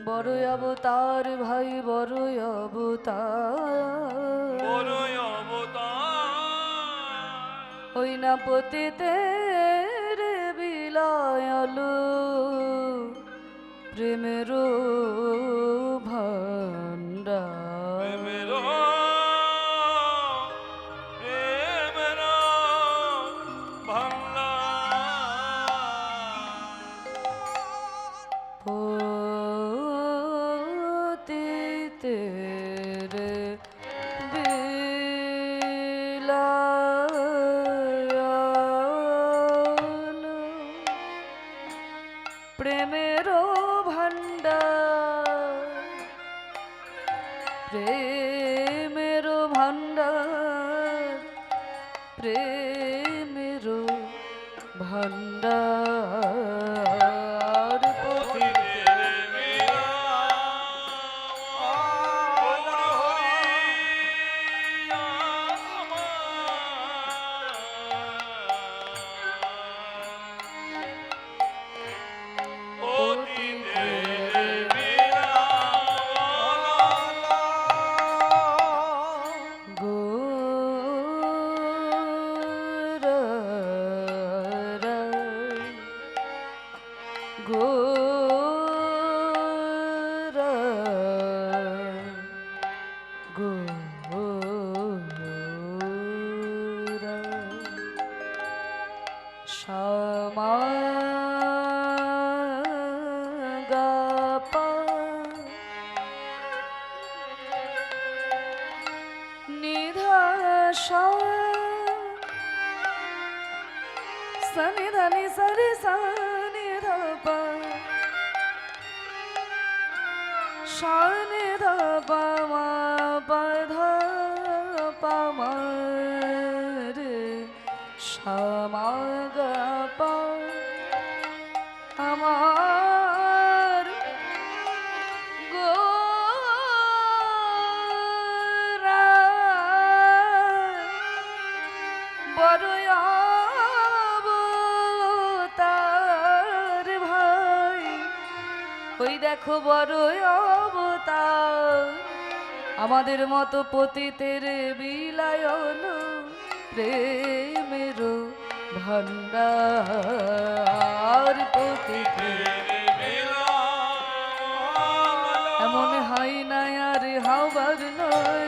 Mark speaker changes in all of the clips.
Speaker 1: বড় অবতার ভাই বড় অবতার।
Speaker 2: বড়ই অবতার।
Speaker 1: ওই না পতিতের বিলায়ালু প্রেমের ভান্ডার
Speaker 2: প্রেমের ভান্ডার
Speaker 1: malam. দেখো বড় অবতার। আমাদের মতো পতিতের বিলায়ন প্রেমের পতিতের এমন হাই নাই আর হাওয়ার নয়।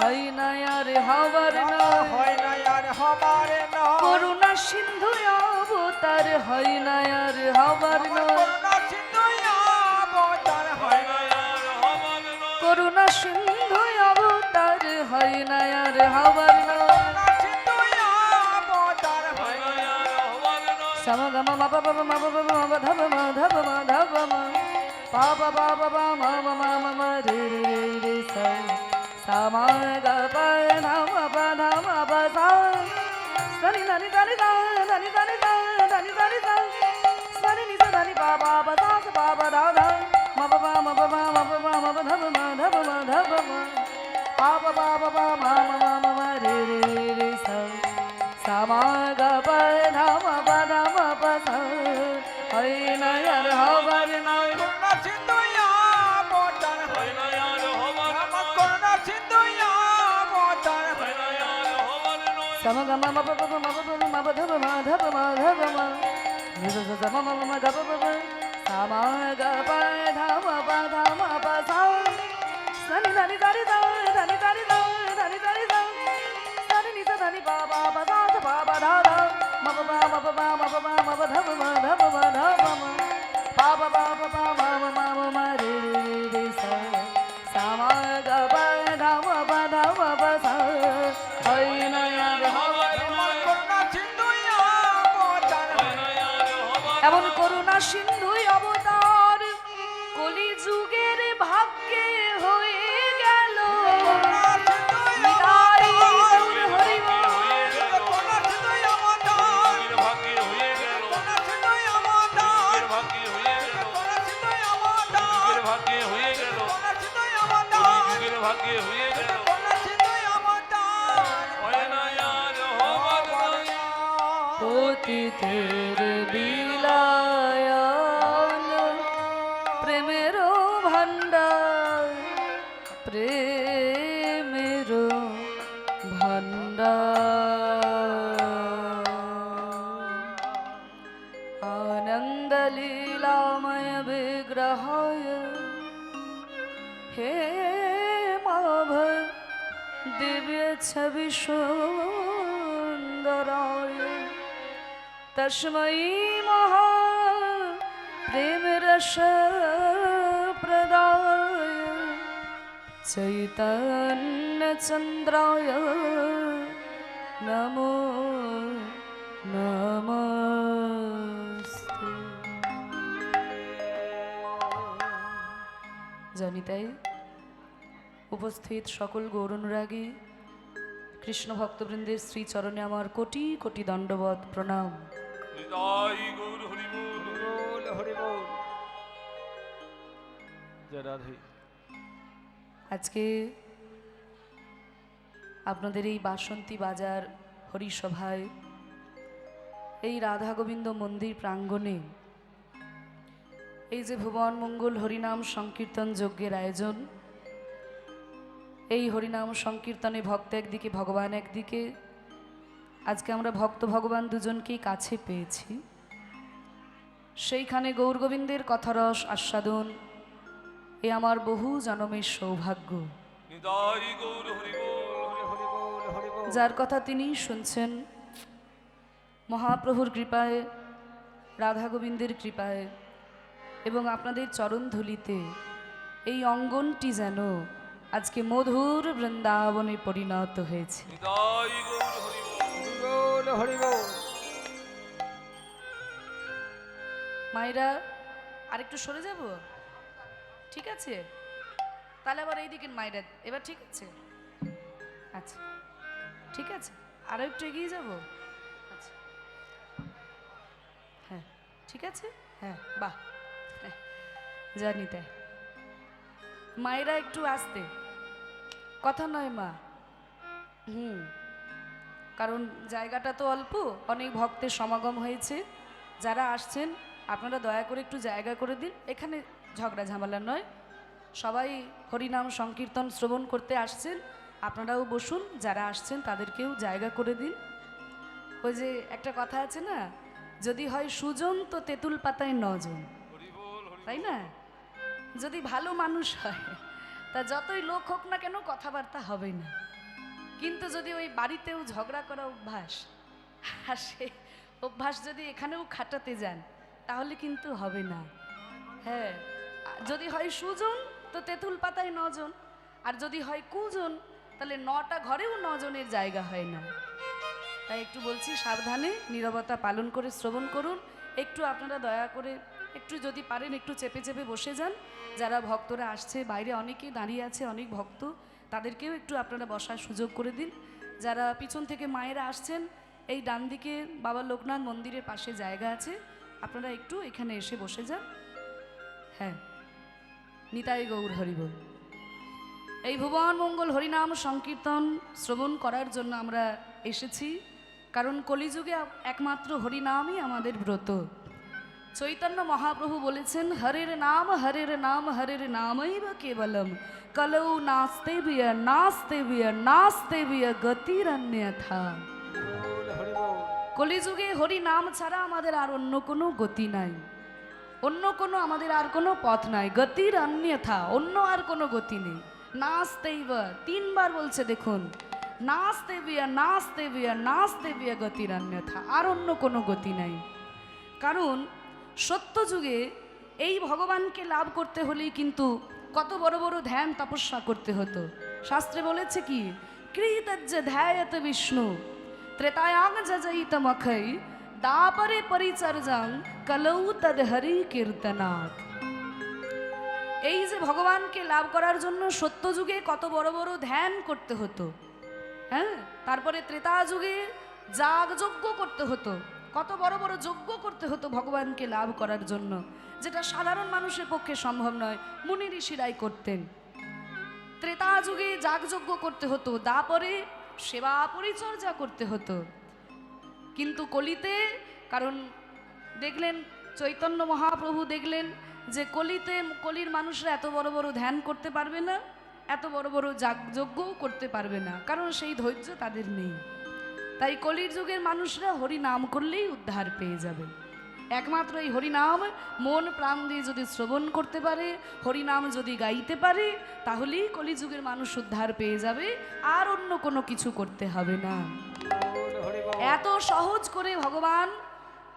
Speaker 1: হাই নাই আর হাওয়ার নয়। করুণা সিন্ধু অবতার হয় না আর হাওয়ার নয়। করুণা সিন্ধু অবতার হয় না আর হাওয়ার নয়। সমগম ম ধপ ম ধপ ম পা পা পা ম ম ম ম ম রে রে রে রে স। সা ম গ প ধ ম প ধ ম প সা। সনি ধনি ধনি ধ ধনি ধ স পা প ধ ধ ম প পা ম প পা ম প পা ম প ধপ ম ধপ ম ধপ ম পা পা পা পা পা ম ম ম ম ম রে রে রে রে স সা ম গ প ধ ম প ধ ম প স হয় না আর হবার নয় সম গ ম ম প প প ম প প ম প ধপ ম ধপ ম ধপ ম নি স স স ম ম ম ম গ প প প সা ম গ প ধ ম প ধ ম প স সনি ধনি ধনি দ ধনি ধনি দ ধনি ধনি দ সনি নি স ধনি পা পা প দ প্রেমের ভান্ডা आनन्दलीलामय विग्रहाय हे माभ दिव्यच्छविसुन्दराय तस्मै महा प्रेमरस चैतन्य चन्द्राय नमो नमस्ते জানি তাই উপস্থিত সকল গৌরনুরাগী কৃষ্ণ ভক্তবৃন্দের শ্রীচরণে আমার কোটি কোটি দণ্ডবত প্রণাম
Speaker 2: হৃদয় গৌর হরিবোল
Speaker 3: বল হরি বল জয় রাধে
Speaker 1: আজকে আপনাদের এই বাসন্তী বাজার হরিসভায় এই রাধা গোবিন্দ মন্দির প্রাঙ্গণে এই যে ভুবন মঙ্গল হরিনাম সংকীর্তন যজ্ঞের আয়োজন, এই হরিনাম সংকীর্তনে ভক্ত একদিকে, ভগবান একদিকে, আজকে আমরা ভক্ত ভগবান দুজনকেই কাছে পেয়েছি। সেইখানে গৌরগোবিন্দের কথারস, আস্বাদন এ আমার বহু জনমের সৌভাগ্য।
Speaker 2: হৃদয় গৌর হরিবোল
Speaker 3: হরি বল হরি বল
Speaker 1: যার কথা তিনি শুনছেন মহাপ্রভুর কৃপায় রাধা গোবিন্দের কৃপায় এবং আপনাদের চরণ ধুলিতে এই অঙ্গনটি যেন আজকে মধুর বৃন্দাবনে পরিণত হয়েছে।
Speaker 2: হৃদয় গৌর হরিবোল
Speaker 3: হরি বল হরি বল।
Speaker 1: মায়েরা আরেকটু সরে যাব? ঠিক আছে? তাহলে আবার এই এইদিকে মায়েরা এবার ঠিক আছে? আচ্ছা ঠিক আছে আরও একটু এগিয়ে যাব? আচ্ছা। হ্যাঁ ঠিক আছে? হ্যাঁ বাহ। হ্যাঁ, জানি তাই মায়েরা একটু আসতে। কথা নয় মা। হুম কারণ জায়গাটা তো অল্প অনেক ভক্তের সমাগম হয়েছে। যারা আসছেন আপনারা দয়া করে একটু জায়গা করে দিন। এখানে ঝগড়া ঝামেলা নয়। সবাই হরিনাম সংকীর্তন শ্রবণ করতে আসছেন। আপনারাও বসুন, যারা আসছেন তাদেরকেও জায়গা করে দিন। ওই যে একটা কথা আছে না, যদি হয় সুজন তো তেঁতুল পাতায় নজন। তাই না? যদি ভালো মানুষ হয়, তা যতই লোক হোক না কেন কথাবার্তা হবে না। কিন্তু যদি ওই বাড়িতেও ঝগড়া করা অভ্যাস, আর সেই অভ্যাস যদি এখানেও খাটাতে যান, তাহলে কিন্তু হবে না। হ্যাঁ। যদি হয় সুজন, তো তেঁতুল পাতায় নজন। আর যদি হয় কুজন, তাহলে নটা ঘরেও নজনের জায়গা হয় না। তাই একটু বলছি, সাবধানে নীরবতা পালন করে শ্রবণ করুন। একটু আপনারা দয়া করে একটু যদি পারেন, একটু চেপে চেপে বসে যান। যারা ভক্তরা আসছে, বাইরে অনেকেই দাঁড়িয়ে আছে, অনেক ভক্ত, তাদেরকেও একটু আপনারা বসার সুযোগ করে দিন। যারা পিছন থেকে মায়েরা আসছেন, এই ডান দিকে বাবা লোকনাথ মন্দিরের পাশে জায়গা আছে, আপনারা একটু এখানে এসে বসে যান। হ্যাঁ। নিতাই গৌর হরিবল। এই ভুবন মঙ্গল হরিনাম সংকীর্তন শ্রবণ করার জন্য আমরা এসেছি কারণ কলিযুগে একমাত্র হরিনামই আমাদের ব্রত। চৈতন্য মহাপ্রভু বলেছেন হরের নাম হরের নাম হরের নামই বা কেবলম। কলৌ নাস্তে বিয় নাস্তে বিয় নাস্তে বিয় গতির অন্যথা কলিযুগে হরি নাম ছাড়া আমাদের আর অন্য কোনো গতি নাই। অন্য কোনো আমাদের আর কোনো পথ নাই। গতির অন্যথা, অন্য আর কোনো গতি নেই। নাচতেইব তিনবার বলছে দেখুন নাচতে বিয়া নাচতে বিয়া নাচতে বিয়া গতির অন্যথা, আর অন্য কোনো গতি নাই। কারণ সত্য যুগে এই ভগবানকে লাভ করতে হলেই কিন্তু কত বড় বড় ধ্যান তপস্যা করতে হতো। শাস্ত্রে বলেছে কি কৃতজ্জ ধ্যায়ত বিষ্ণু, ত্রেতায়াং যজয়িতমখৈ, দাপরে পরিচর্যাং কলৌ তদ হরি কীর্তনাথ এই যে ভগবানকে লাভ করার জন্য সত্য যুগে কত বড় বড় ধ্যান করতে হতো হ্যাঁ? তারপরে ত্রেতা যুগে যাগ যজ্ঞ করতে হতো, কত বড় বড় যজ্ঞ করতে হতো ভগবানকে লাভ করার জন্য, যেটা সাধারণ মানুষের পক্ষে সম্ভব নয়, মুনি ঋষিরাই করতেন। ত্রেতা যুগে যাগযজ্ঞ করতে হতো, তারপরে সেবা পরিচর্যা করতে হতো। কিন্তু কলিতে, কারণ দেখলেন চৈতন্য মহাপ্রভু দেখলেন যে কলিতে কলির মানুষরা এত বড় বড় ধ্যান করতে পারবে না এত বড় বড় যাগযজ্ঞও করতে পারবে না কারণ সেই ধৈর্য তাদের নেই। তাই কলির যুগের মানুষরা হরি নাম করলেই উদ্ধার পেয়ে যাবে। একমাত্র এই হরিনাম মন প্রাণ দিয়ে যদি শ্রবণ করতে পারে হরিনাম যদি গাইতে পারে তাহলেই কলিযুগের মানুষ উদ্ধার পেয়ে যাবে আর অন্য কোনো কিছু করতে হবে না। এত সহজ করে ভগবান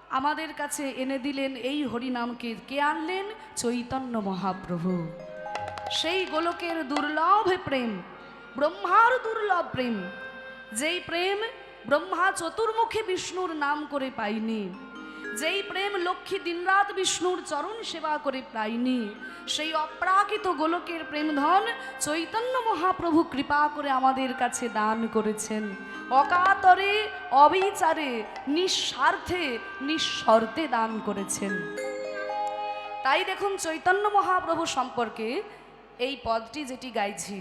Speaker 1: আমাদের কাছে এনে দিলেন এই হরিনামকে। কে আনলেন? চৈতন্য মহাপ্রভু। সেই গোলকের দুর্লভ প্রেম, ব্রহ্মার দুর্লভ প্রেম, যেই প্রেম ব্রহ্মা চতুর্মুখী বিষ্ণুর নাম করে পাইনি যেই প্রেম লক্ষ্মী দিনরাত বিষ্ণুর চরণ সেবা করে পাইনি সেই অপ্রাকৃত গোলকের প্রেমধন চৈতন্য মহাপ্রভু কৃপা করে আমাদের কাছে দান করেছেন। অকাতরে, অবিচারে, নিঃস্বার্থে, নিঃশর্তে দান করেছেন। তাই দেখুন চৈতন্য মহাপ্রভু সম্পর্কে এই পদটি যেটি গাইছি,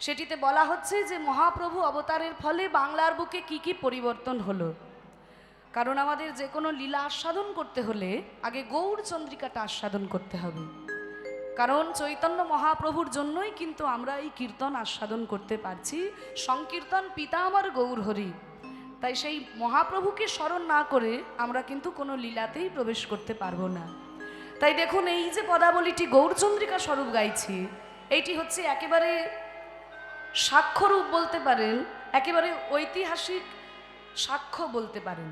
Speaker 1: সেটিতে বলা হচ্ছে যে মহাপ্রভু অবতারের ফলে বাংলার বুকে কি কি পরিবর্তন হলো। কারণ আমাদের যে কোনো লীলা আস্বাদন করতে হলে আগে গৌর চন্দ্রিকাটা আস্বাদন করতে হবে। কারণ চৈতন্য মহাপ্রভুর জন্যই কিন্তু আমরা এই কীর্তন আস্বাদন করতে পারছি। সংকীর্তন পিতা আমার গৌর হরি। তাই সেই মহাপ্রভুকে স্মরণ না করে আমরা কিন্তু কোনো লীলাতেই প্রবেশ করতে পারব না। তাই দেখুন, এই যে পদাবলীটি গৌরচন্দ্রিকা স্বরূপ গাইছি, এইটি হচ্ছে একেবারে সাক্ষ্যরূপ বলতে পারেন, একেবারে ঐতিহাসিক সাক্ষ্য বলতে পারেন।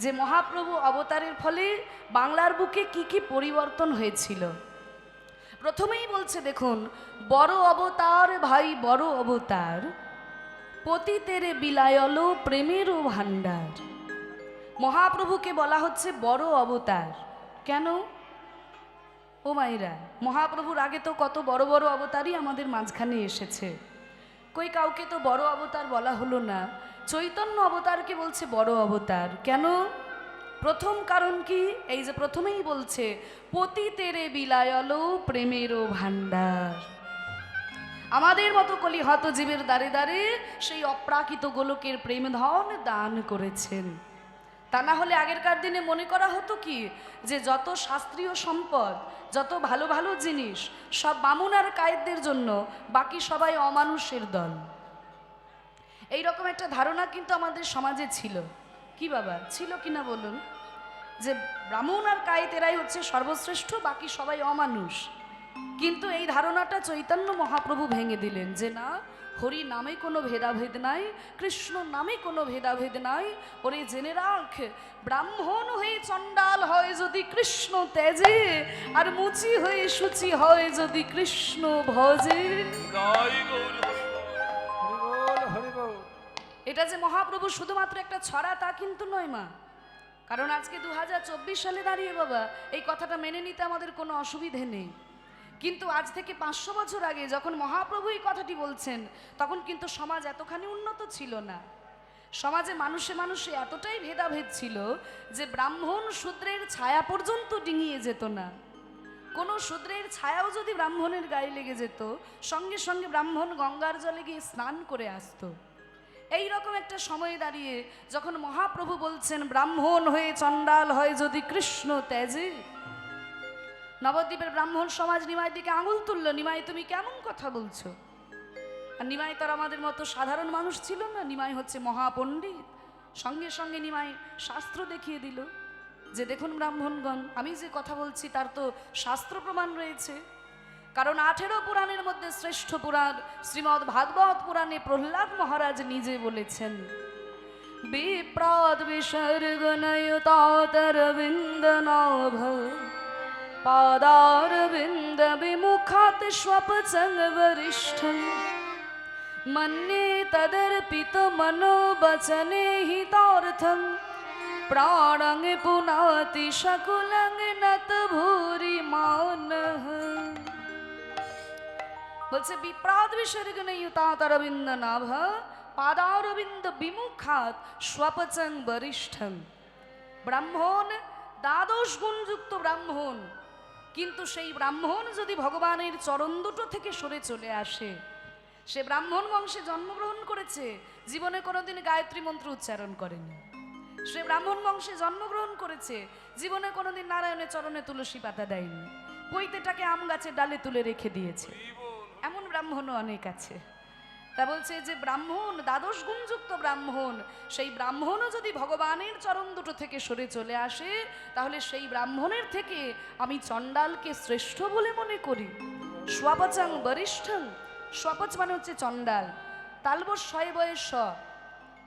Speaker 1: যে মহাপ্রভু অবতারের ফলে বাংলার বুকে কি কি পরিবর্তন হয়েছিল? প্রথমেই বলছে, দেখুন, বড় অবতার ভাই, বড় অবতার, পতিতেরে বিলায়ল প্রেমেরও ভাণ্ডার। মহাপ্রভুকে বলা হচ্ছে বড় অবতার। কেন? ও মাইরা মহাপ্রভুর আগে তো কত বড় বড় অবতারই আমাদের মাঝখানে এসেছে। কই কাউকে তো বড় অবতার বলা হলো না। চৈতন্য অবতারকে বলছে বড় অবতার। কেন? প্রথম কারণ কি? এই যে প্রথমেই বলছে পতিতেরে বিলায়ল প্রেমেরও ভাণ্ডার। আমাদের মতো কলি হত জীবের দ্বারে দ্বারে সেই অপ্রাকৃত গোলকের প্রেম ধন দান করেছেন। তা না হলে আগেরকার দিনে মনে করা হতো কি যে যত শাস্ত্রীয় সম্পদ, যত ভালো ভালো জিনিস, সব বামুন আর কায়েদদের জন্য বাকি সবাই অমানুষের দল। এই রকম একটা ধারণা কিন্তু আমাদের সমাজে ছিল। কি বাবা, ছিল কিনা বলুন? যে ব্রাহ্মণ আর কায়েতেরাই হচ্ছে সর্বশ্রেষ্ঠ, বাকি সবাই অমানুষ। কিন্তু এই ধারণাটা চৈতন্য মহাপ্রভু ভেঙে দিলেন যে না হরি নামে কোনো ভেদাভেদ নাই কৃষ্ণ নামে কোনো ভেদাভেদ নাই। ওরে জেনে রাখ ব্রাহ্মণ হয়ে চণ্ডাল হয় যদি কৃষ্ণ তেজে আর মুচি হয়ে সুচি হয় যদি কৃষ্ণ ভজে। এটা যে মহাপ্রভু শুধুমাত্র একটা ছড়া তা কিন্তু নয় মা। কারণ আজকে দু হাজার চব্বিশ সালে দাঁড়িয়ে বাবা এই কথাটা মেনে নিতে আমাদের কোনো অসুবিধে নেই। কিন্তু আজ থেকে পাঁচশো বছর আগে যখন মহাপ্রভু এই কথাটি বলছেন, তখন কিন্তু সমাজ এতখানি উন্নত ছিল না। সমাজে মানুষে মানুষে এতটাই ভেদাভেদ ছিল যে ব্রাহ্মণ শূদ্রের ছায়া পর্যন্ত ডিঙিয়ে যেত না। কোনো শূদ্রের ছায়াও যদি ব্রাহ্মণের গায়ে লেগে যেত, সঙ্গে সঙ্গে ব্রাহ্মণ গঙ্গার জলে গিয়ে স্নান করে আসতো। এই রকম একটা সময় দাঁড়িয়ে যখন মহাপ্রভু বলছেন, ব্রাহ্মণ হয়ে চণ্ডাল হয় যদি কৃষ্ণ তেজে নবদ্বীপের ব্রাহ্মণ সমাজ নিমাই দিকে আঙুল তুলল, নিমাই, তুমি কেমন কথা বলছো? আর নিমাই তো আর আমাদের মতো সাধারণ মানুষ ছিল না, নিমাই হচ্ছে মহাপণ্ডিত। সঙ্গে সঙ্গে নিমাই শাস্ত্র দেখিয়ে দিল যে, দেখুন ব্রাহ্মণগণ, আমি যে কথা বলছি তার তো শাস্ত্র প্রমাণ রয়েছে। কারণ আঠেরো পুরাণের মধ্যে শ্রেষ্ঠ পুরাণ শ্রীমদ্ ভাগবত পুরাণে প্রহ্লাদ মহারাজ নিজে বলেছেন বিপ্রাদ বিসর্গনয়তাতরবিন্দ নভ মনোবচনে হিতার্থম প্রাণং পুনাতি শকুলং নত ভূরি মানহ বলছে বিপ্রাদ বিসর্গনয়ুতাতরবিন্দ নাভ পাদারবিন্দ বিমুখাত স্বপচং বরিষ্ঠম ব্রাহ্মণ দ্বাদশ গুণযুক্ত ব্রাহ্মণ কিন্তু সেই ব্রাহ্মণ যদি ভগবানের চরণ দুটো থেকে সরে চলে আসে সে ব্রাহ্মণ বংশে জন্মগ্রহণ করেছে জীবনে কোনোদিন গায়ত্রী মন্ত্র উচ্চারণ করেনি। সে ব্রাহ্মণ বংশে জন্মগ্রহণ করেছে জীবনে কোনোদিন নারায়ণের চরণে তুলসী পাতা দেয়নি। পৈতেটাকে আম গাছের ডালে তুলে রেখে দিয়েছে। এমন ব্রাহ্মণও অনেক আছে। তা বলছে যে ব্রাহ্মণ, দ্বাদশ গুণযুক্ত ব্রাহ্মণ, সেই ব্রাহ্মণও যদি ভগবানের চরণ দুটো থেকে সরে চলে আসে, তাহলে সেই ব্রাহ্মণের থেকে আমি চণ্ডালকে শ্রেষ্ঠ বলে মনে করি। স্বপচাং বরিষ্ঠং, স্বপচ মানে হচ্ছে চণ্ডাল। তালব শয় বয়ে স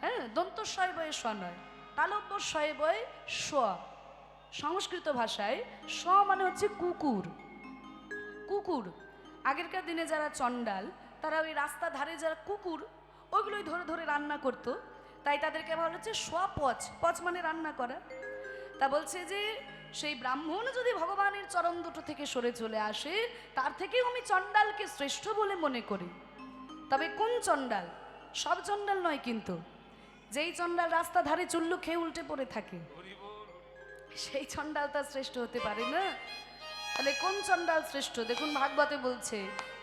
Speaker 1: হ্যাঁ দন্ত শয় বয়ে স নয় তালব্য শয় বয়ে স সংস্কৃত ভাষায় স মানে হচ্ছে কুকুর। কুকুর, আগেরকার দিনে যারা চণ্ডাল তারা ওই রাস্তা ধারে যারা কুকুর, ওইগুলোই ধরে ধরে রান্না করতো। তাই তাদেরকে বলা হচ্ছে পচ পচ মানে রান্না করা। তা বলছে যে, সেই ব্রাহ্মণ যদি ভগবানের চরণ দুটো থেকে সরে চলে আসে, তার থেকেও আমি চণ্ডালকে শ্রেষ্ঠ বলে মনে করি। তবে কোন চণ্ডাল? সব চণ্ডাল নয় কিন্তু। যেই চণ্ডাল রাস্তা ধারে চুল্লু খেয়ে উল্টে পড়ে থাকে, সেই চণ্ডাল তার শ্রেষ্ঠ হতে পারে না? তাহলে কোন চণ্ডাল শ্রেষ্ঠ? দেখুন ভাগবতে বলছে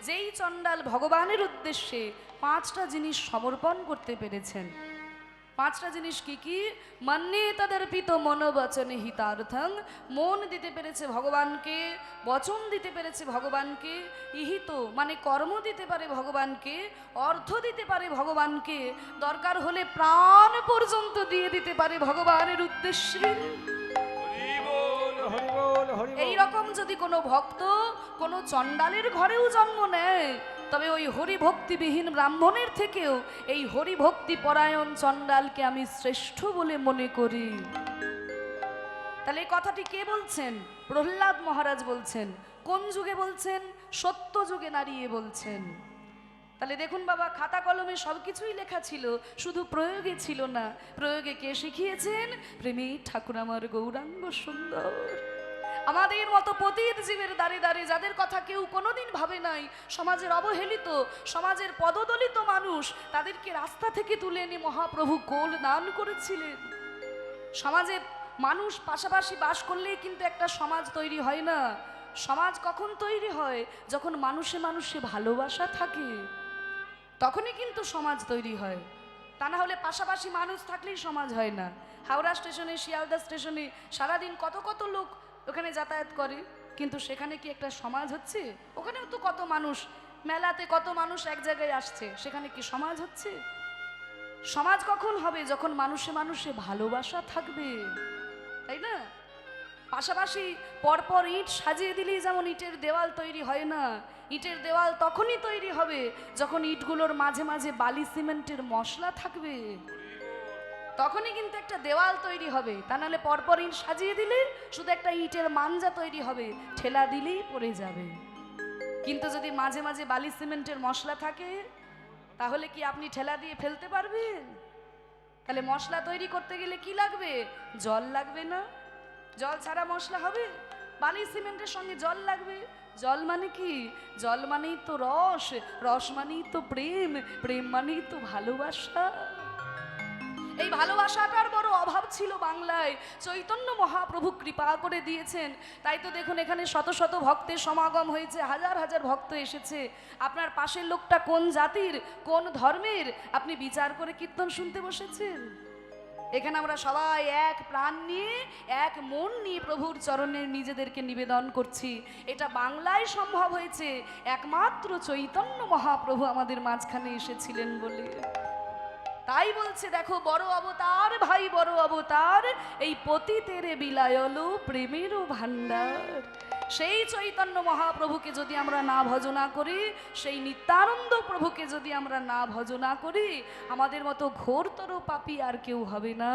Speaker 1: যেই চণ্ডাল ভগবানের উদ্দেশ্যে পাঁচটা জিনিস সমর্পণ করতে পেরেছেন। পাঁচটা জিনিস কি কি? মান্যে তাদের পিত মনোবচনে হিতার্থং, মন দিতে পেরেছে ভগবানকে, বচন দিতে পেরেছে ভগবানকে, ইহিত মানে কর্ম দিতে পারে ভগবানকে, অর্থ দিতে পারে ভগবানকে, দরকার হলে প্রাণ পর্যন্ত দিয়ে দিতে পারে ভগবানের উদ্দেশ্যে। এই
Speaker 3: বল।
Speaker 1: রকম যদি কোনো ভক্ত কোনো চণ্ডালের ঘরেও জন্ম নেয়, তবে ওই হরিভক্তিবিহীন ব্রাহ্মণের থেকেও এই হরি ভক্তি পরায়ণ চণ্ডালকে আমি শ্রেষ্ঠ বলে মনে করি। তাহলে এই কথাটি কে বলছেন? প্রহ্লাদ মহারাজ বলছেন, কোন যুগে বলছেন? সত্য যুগে দাঁড়িয়ে বলছেন। তাহলে দেখুন বাবা, খাতা কলমে সব কিছুই লেখা ছিল, শুধু প্রয়োগে ছিল না। প্রয়োগে কে শিখিয়েছেন? প্রেমী ঠাকুর আমার গৌরাঙ্গ সুন্দর। আমাদের মতো পতিত জীবের দাঁড়িয়ে দাঁড়িয়ে যাদের কথা কেউ কোনোদিন ভাবে নাই, সমাজের অবহেলিত, সমাজের পদদলিত মানুষ, তাদেরকে রাস্তা থেকে তুলে এনে মহাপ্রভু কোল দান করেছিলেন। সমাজের মানুষ পাশাপাশি বাস করলেই কিন্তু একটা সমাজ তৈরি হয় না। সমাজ কখন তৈরি হয়? যখন মানুষে মানুষে ভালোবাসা থাকে। তখনই কিন্তু সমাজ তৈরি হয়। তা না হলে পাশাপাশি মানুষ থাকলেই সমাজ হয় না। হাওড়া স্টেশনে, শিয়ালদা স্টেশনে সারাদিন কত কত লোক ওখানে যাতায়াত করে। কিন্তু সেখানে কি একটা সমাজ হচ্ছে? ওখানেও তো কত মানুষ, মেলাতে কত মানুষ এক জায়গায় আসছে, সেখানে কি সমাজ হচ্ছে? সমাজ কখন হবে যখন মানুষে মানুষে ভালোবাসা থাকবে? তাই না? পাশাপাশি পরপর ইট সাজিয়ে দিলেই যেমন ইটের দেওয়াল তৈরি হয় না, ইটের দেওয়াল তখনই তৈরি হবে যখন ইটগুলোর মাঝে মাঝে বালি সিমেন্টের মশলা থাকবে। তখনই কিন্তু একটা দেওয়াল তৈরি হবে। তা নাহলে পরপর ইট সাজিয়ে দিলে শুধু একটা ইটের মাঞ্জা তৈরি হবে, ঠেলা দিলেই পড়ে যাবে। কিন্তু যদি মাঝে মাঝে বালি সিমেন্টের মশলা থাকে, তাহলে কি আপনি ঠেলা দিয়ে ফেলতে পারবেন? তাহলে মশলা তৈরি করতে গেলে কি লাগবে? জল লাগবে না। জল ছাড়া মশলা হবে? বালি সিমেন্টের সঙ্গে জল লাগবে? জল মানে কি? জল মানেই তো রস। রস মানেই তো প্রেম। প্রেম মানেই তো ভালোবাসা। এই ভালোবাসাটার বড় অভাব ছিল বাংলায়। চৈতন্য মহাপ্রভু কৃপা করে দিয়েছেন। তাই তো দেখুন, এখানে শত শত ভক্তের সমাগম হয়েছে, হাজার হাজার ভক্ত এসেছে। আপনার পাশের লোকটা কোন জাতির, কোন ধর্মের? আপনি বিচার করে কীর্তন শুনতে বসেছেন? এখানে আমরা সবাই এক প্রাণ নিয়ে, এক মন নিয়ে প্রভুর চরণে নিজেদেরকে নিবেদন করছি। এটা বাংলায় সম্ভব হয়েছে। একমাত্র চৈতন্য মহাপ্রভু আমাদের মাঝখানে এসেছিলেন বলে। তাই বলছে, দেখো, বড় অবতার, ভাই, বড় অবতার, এই পতিতের বিলায়লু, প্রেমেরও ভান্ডার সেই চৈতন্য মহাপ্রভুকে যদি আমরা না ভজনা করি, সেই নিত্যানন্দ প্রভুকে যদি আমরা না ভজনা করি, আমাদের মতো ঘোরতর পাপী আর কেউ হবে না।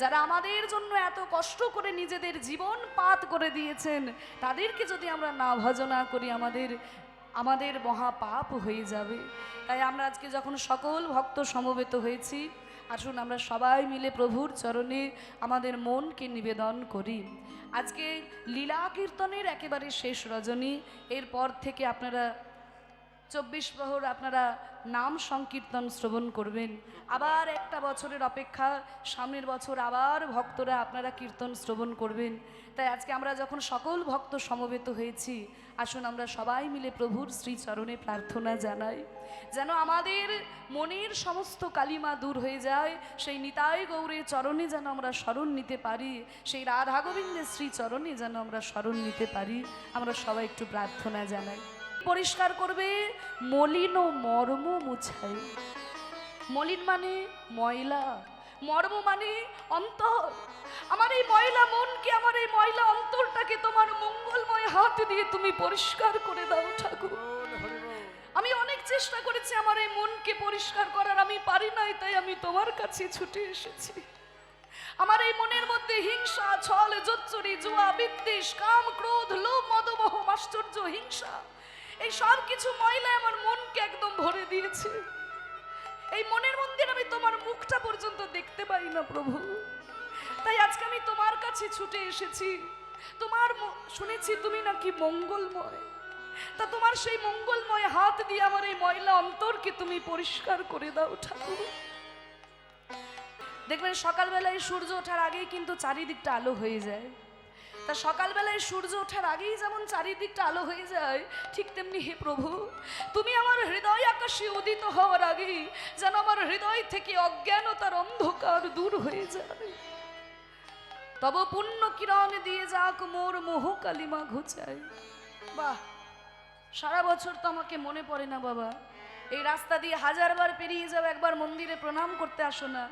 Speaker 1: যারা আমাদের জন্য এত কষ্ট করে নিজেদের জীবন পাত করে দিয়েছেন, তাদেরকে যদি আমরা না ভজনা করি আমাদের আমাদের মহাপাপ হয়ে যাবে। তাই আমরা আজকে যখন সকল ভক্ত সমবেত হয়েছি, আসুন আমরা সবাই মিলে প্রভুর চরণে আমাদের মনকে নিবেদন করি। আজকে লীলা কীর্তনের একেবারে শেষ রজনী, এরপর থেকে আপনারা চব্বিশ প্রহর আপনারা নাম সংকীর্তন শ্রবণ করবেন। আবার একটা বছরের অপেক্ষা, সামনের বছর আবার ভক্তরা আপনারা কীর্তন শ্রবণ করবেন। তাই আজকে আমরা যখন সকল ভক্ত সমবেত হয়েছি, আসুন আমরা সবাই মিলে প্রভুর শ্রীচরণে প্রার্থনা জানাই। যেন আমাদের মনের সমস্ত কালিমা দূর হয়ে যায়, সেই নিতাই গৌরের চরণে যেন আমরা স্মরণ নিতে পারি, সেই রাধা গোবিন্দের শ্রীচরণে যেন আমরা স্মরণ নিতে পারি। আমরা সবাই একটু প্রার্থনা জানাই। পরিষ্কার করবে, মলিন ও মর্ম মুছাই। মলিন মানে ময়লা, মর্ম মানে অন্তর। আমার এই ময়লা মনকে, আমার এই ময়লা অন্তরটাকে তোমার মঙ্গলময় হাত দিয়ে তুমি পরিষ্কার করে দাও ঠাকুর। আমি অনেক চেষ্টা করেছি আমার এই মনকে পরিষ্কার করার, আমি পারি নাই, তাই আমি তোমার কাছে ছুটে এসেছি। আমার এই মনের মধ্যে হিংসা, ছল জোচ্চুরি জুয়া, বিদ্বেষ, কাম, ক্রোধ, লোভ, মদমোহ আশ্চর্য হিংসা এই সব কিছু ময়লা আমার মনকে একদম ভরে দিয়েছে। এই মনের মন্দির আমি তোমার মুখটা পর্যন্ত দেখতে পাই না, প্রভু। তাই আজকে আমি তোমার কাছে ছুটে এসেছি। তোমার শুনেছি তুমি নাকি মঙ্গলময়। তা তোমার সেই মঙ্গলময় হাত দিয়ে আমার এই ময়লা অন্তরকে তুমি পরিষ্কার করে দাও, ঠাকুর। দেখবেন সকালবেলায় সূর্য ওঠার আগেই কিন্তু চারিদিকটা আলো হয়ে যায়। তা সকালবেলায় সূর্য ওঠার আগেই যেমন চারিদিকটা আলো হয়ে যায়, ঠিক তেমনি হে প্রভু, তুমি আমার হৃদয় আকাশে উদিত হওয়ার আগেই যেন আমার হৃদয় থেকে অজ্ঞানতার অন্ধকার দূর হয়ে যায়। তব পুণ্য কিরণ দিয়ে যাক মোর মোহ কালিমা ঘুচায়। বাহ, সারা বছর তো আমাকে মনে পড়ে না বাবা। এই রাস্তা দিয়ে হাজারবার পেরিয়ে যাও, একবার মন্দিরে প্রণাম করতে আসো না।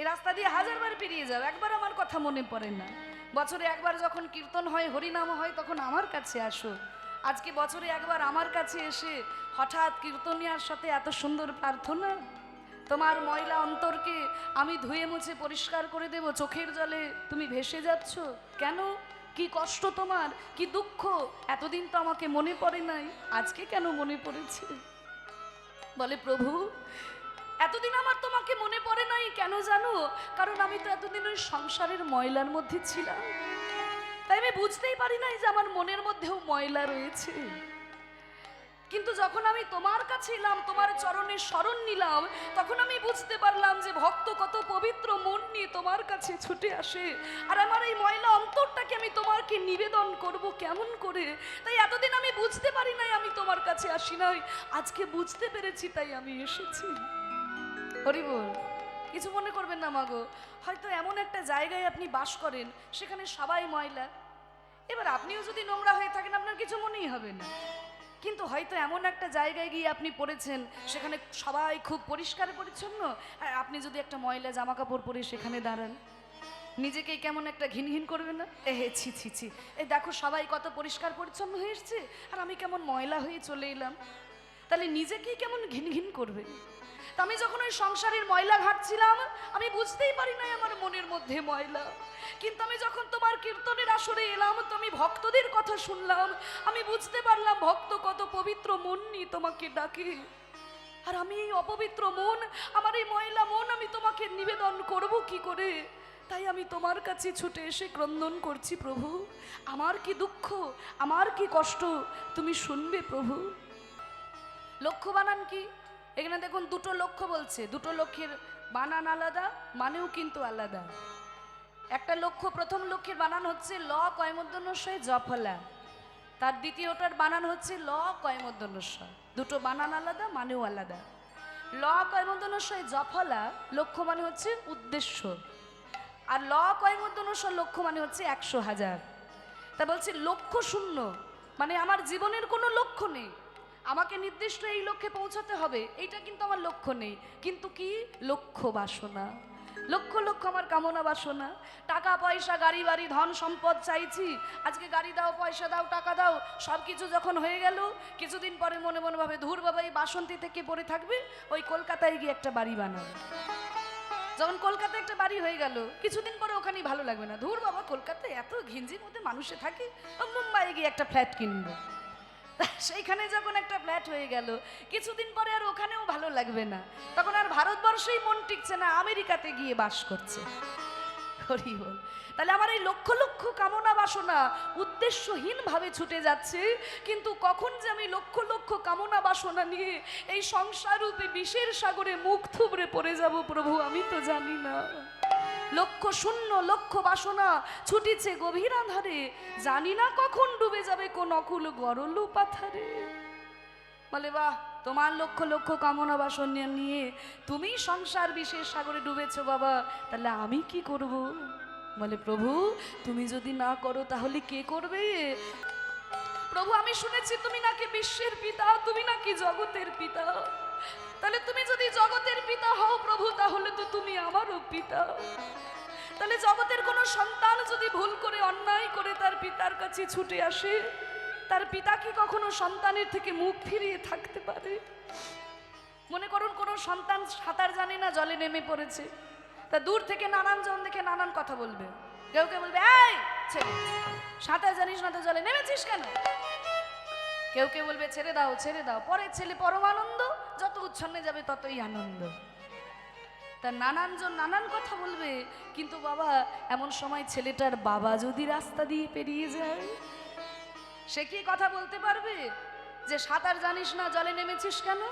Speaker 1: এই রাস্তা দিয়ে হাজারবার পেরিয়ে যাও, একবার আমার কথা মনে পড়ে না। বছরে একবার যখন কীর্তন হয়, হরিনাম হয়, তখন আমার কাছে আসো। আজকে বছরে একবার আমার কাছে এসে হঠাৎ কীর্তনিয়ার সাথে এত সুন্দর প্রার্থনা। তোমার ময়লা অন্তরকে আমি ধুয়ে মুছে পরিষ্কার করে দেব চোখের জলে। তুমি ভেসে যাচ্ছ? কেন? কি কষ্ট তোমার? কি দুঃখ? এতদিন তো আমাকে মনে পড়ে নাই। আজকে কেন মনে পড়েছে? বলে, প্রভু এতদিন আমার তোমাকে মনে পড়ে নাই, কেন জানো? কারণ আমি তো এতদিন ওই সংসারের ময়লার মধ্যে ছিলাম। তাই আমি বুঝতেই পারি নাই যে আমার মনের মধ্যেও ময়লা রয়েছে। কিন্তু যখন আমি তোমার কাছে এলাম, তোমার চরণে স্মরণ নিলাম, তখন আমি বুঝতে পারলাম যে ভক্ত কত পবিত্র মন নিয়ে তোমার কাছে ছুটে আসে। আর আমার এই ময়লা অন্তরটাকে আমি তোমাকে নিবেদন করব কেমন করে? তাই এতদিন আমি বুঝতে পারি নাই আমি তোমার কাছে আসি নাই। আজকে বুঝতে পেরেছি তাই আমি এসেছি। হরিবল, কিছু মনে করবেন না মাগো। হয়তো এমন একটা জায়গায় আপনি বাস করেন, সেখানে সবাই ময়লা। এবার আপনিও যদি নোংরা হয়ে থাকেন, আপনার কিছু মনেই হবে না। কিন্তু হয়তো এমন একটা জায়গায় গিয়ে আপনি পড়েছেন, সেখানে সবাই খুব পরিষ্কার পরিচ্ছন্ন, আর আপনি যদি একটা ময়লা জামা কাপড় পরে সেখানে দাঁড়ান। নিজেকেই কেমন একটা ঘিন ঘিন করবে না? এ, হে, ছি ছি ছি। এ, দেখো সবাই কত পরিষ্কার পরিচ্ছন্ন হয়ে এসছে, আর আমি কেমন ময়লা হয়ে চলে এলাম। তাহলে নিজেকেই কেমন ঘিন ঘিন করবে? তা আমি যখন ওই সংসারের ময়লা ঘাটছিলাম, আমি বুঝতেই পারি নাই আমার মনের মধ্যে ময়লা। কিন্তু আমি যখন তোমার কীর্তনের আসরে এলাম, তো আমি ভক্তদের কথা শুনলাম। আমি বুঝতে পারলাম ভক্ত কত পবিত্র মন নিয়ে তোমাকে ডাকে। আর আমি এই অপবিত্র মন, আমার এই ময়লা মন আমি তোমাকে নিবেদন করব কি করে? তাই আমি তোমার কাছে ছুটে এসে ক্রন্দন করছি, প্রভু। আমার কি দুঃখ, আমার কি কষ্ট, তুমি শুনবে, প্রভু। লক্ষ্য বানান কি এখানে দেখুন দুটো লক্ষ্য বলছে। দুটো লক্ষ্যের বানান আলাদা, মানেও কিন্তু আলাদা। একটা লক্ষ্য, প্রথম লক্ষ্যের বানান হচ্ছে ল কয়মধ্যনস্বয় জফলা। তার দ্বিতীয়টার বানান হচ্ছে ল কয়মধ্যনস্বয় দুটো বানান আলাদা, মানেও আলাদা। ল কয়মধ্যনস্বয় জফলা, লক্ষ্য মানে হচ্ছে উদ্দেশ্য। আর ল কয়মধ্যনস্বয় লক্ষ্য মানে হচ্ছে একশো হাজার। তা বলছে লক্ষ্য শূন্য মানে আমার জীবনের কোনো লক্ষ্য নেই। আমাকে নির্দিষ্ট এই লক্ষ্যে পৌঁছাতে হবে, এইটা কিন্তু আমার লক্ষ্য নেই। কিন্তু কি? লক্ষ্য বাসনা। লক্ষ লক্ষ আমার কামনা বাসনা। টাকা, পয়সা, গাড়ি, বাড়ি, ধন, সম্পদ চাইছি। আজকে গাড়ি দাও, পয়সা দাও, টাকা দাও সব কিছু যখন হয়ে গেল, কিছুদিন পরে মনে মনে ভাবে, ধুর বাবা, এই বাসন্তী থেকে পড়ে থাকবে, ওই কলকাতায় গিয়ে একটা বাড়ি বানাবে যখন কলকাতায় একটা বাড়ি হয়ে গেল, কিছুদিন পরে ওখানেই ভালো লাগবে না। ধুর বাবা, কলকাতায় এত ঘিঞ্জির মধ্যে মানুষে থাকে, মুম্বাইয়ে গিয়ে একটা ফ্ল্যাট কিনবো। সেইখানে যখন একটা ফ্ল্যাট হয়ে গেল, কিছুদিন পরে আর ওখানেও ভালো লাগবে না। তখন আর ভারতবর্ষেই মন টিকছে না, আমেরিকাতে গিয়ে বাস করছে। হরি তাহলে আমার এই লক্ষ লক্ষ কামনা বাসনা উদ্দেশ্যহীন ভাবে ছুটে যাচ্ছে, কিন্তু কখন যে আমি লক্ষ লক্ষ কামনা বাসনা নিয়ে এই সংসার রূপে বিষের সাগরে মুখ থুবড়ে পড়ে যাব প্রভু, আমি তো জানি না। লক্ষ শূন্য, লক্ষ বাসনা ছুটিছে গভীর আধারে। জানি না কখন ডুবে যাবে কোন অকুল গরল পাথারে। বলে, বাহ, তোমার লক্ষ লক্ষ কামনা বাসনা নিয়ে তুমি সংসার বিশেষ সাগরে ডুবেছো বাবা, তাহলে আমি কি করব? বলে, প্রভু, তুমি যদি না করো তাহলে কে করবে? প্রভু, আমি শুনেছি তুমি নাকি বিশ্বের পিতা, তুমি নাকি জগতের পিতা। তাহলে তুমি যদি জগতের পিতা হও প্রভু, তাহলে তো তুমি আমারও পিতা। তাহলে জগতের কোনো সন্তান যদি ভুল করে, অন্যায় করে তার পিতার কাছে ছুটে আসে, তার পিতা কি কখনো সন্তানের থেকে মুখ ফিরিয়ে থাকতে পারে? মনে করুন, কোনো সন্তান সাঁতার জানে না, জলে নেমে পড়েছে। তা দূর থেকে নানান জন দেখে নানান কথা বলবে। কেউ কেউ বলবে, এই ছেলে, সাঁতার জানিস না তো, জলে নেমেছিস কেন? কেউ কেউ বলবে, ছেড়ে দাও ছেড়ে দাও পরে ছেলে পরম আনন্দ যত উচ্ছন্নে যাবে ততই আনন্দ। তা নানান জন নানান কথা বলবে, কিন্তু বাবা, এমন সময় ছেলেটার বাবা যদি রাস্তা দিয়ে পেরিয়ে যায়, সে কি কথা বলতে পারবে? যে সাঁতার জানিস না, জলে নেমেছিস কেন?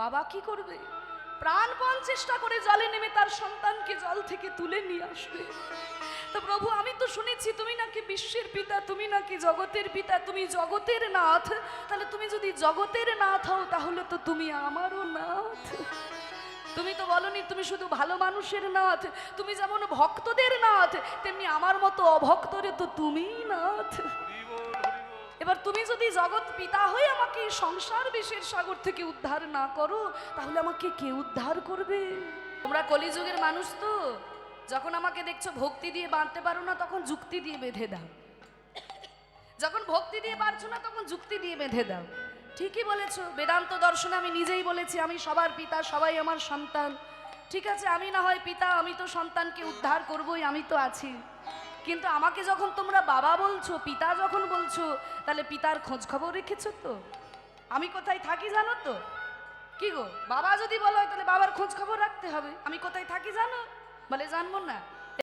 Speaker 1: বাবা কি করবে? প্রাণপণ চেষ্টা করে জলে নেমে তার সন্তানকে জল থেকে তুলে নিয়ে আসবে। তো প্রভু, আমি তো শুনেছি তুমি নাকি বিশ্বের পিতা, তুমি নাকি জগতের পিতা, তুমি জগতের নাথ। তাহলে তুমি যদি জগতের নাথ হও, তাহলে তো তুমি আমারও নাথ। তুমি তো বলনি, তুমি শুধু ভালো মানুষের নাথ, তুমি যেমন ভক্তদের নাথ, তেমনি আমার মতো অভক্তরে তো তুমিই নাথ। এবার তুমি যদি জগৎ পিতা হয়ে আমাকে সংসার বিষের সাগর থেকে উদ্ধার না করো, তাহলে আমাকে কে উদ্ধার করবে? তোমরা কলিযুগের মানুষ তো। যখন আমাকে দেখছ ভক্তি দিয়ে বাঁধতে পারো না, তখন যুক্তি দিয়ে বেঁধে দাও। যখন ভক্তি দিয়ে পারছ না, তখন যুক্তি দিয়ে বেঁধে দাও। ঠিকই বলেছ, বেদান্ত দর্শনে আমি নিজেই বলেছি, আমি সবার পিতা, সবাই আমার সন্তান। ঠিক আছে, আমি না হয় পিতা, আমি তো সন্তানকে উদ্ধার করবই, আমি তো আছি। কিন্তু আমাকে যখন তোমরা বাবা বলছো, পিতা যখন বলছো, তাহলে পিতার খোঁজ খবর রেখেছো তো? আমি কোথায় থাকি জানো তো? কি গো, বাবা যদি বলো তাহলে বাবার খোঁজ খবর রাখতে হবে। আমি কোথায় থাকি জানো? বলে জানব না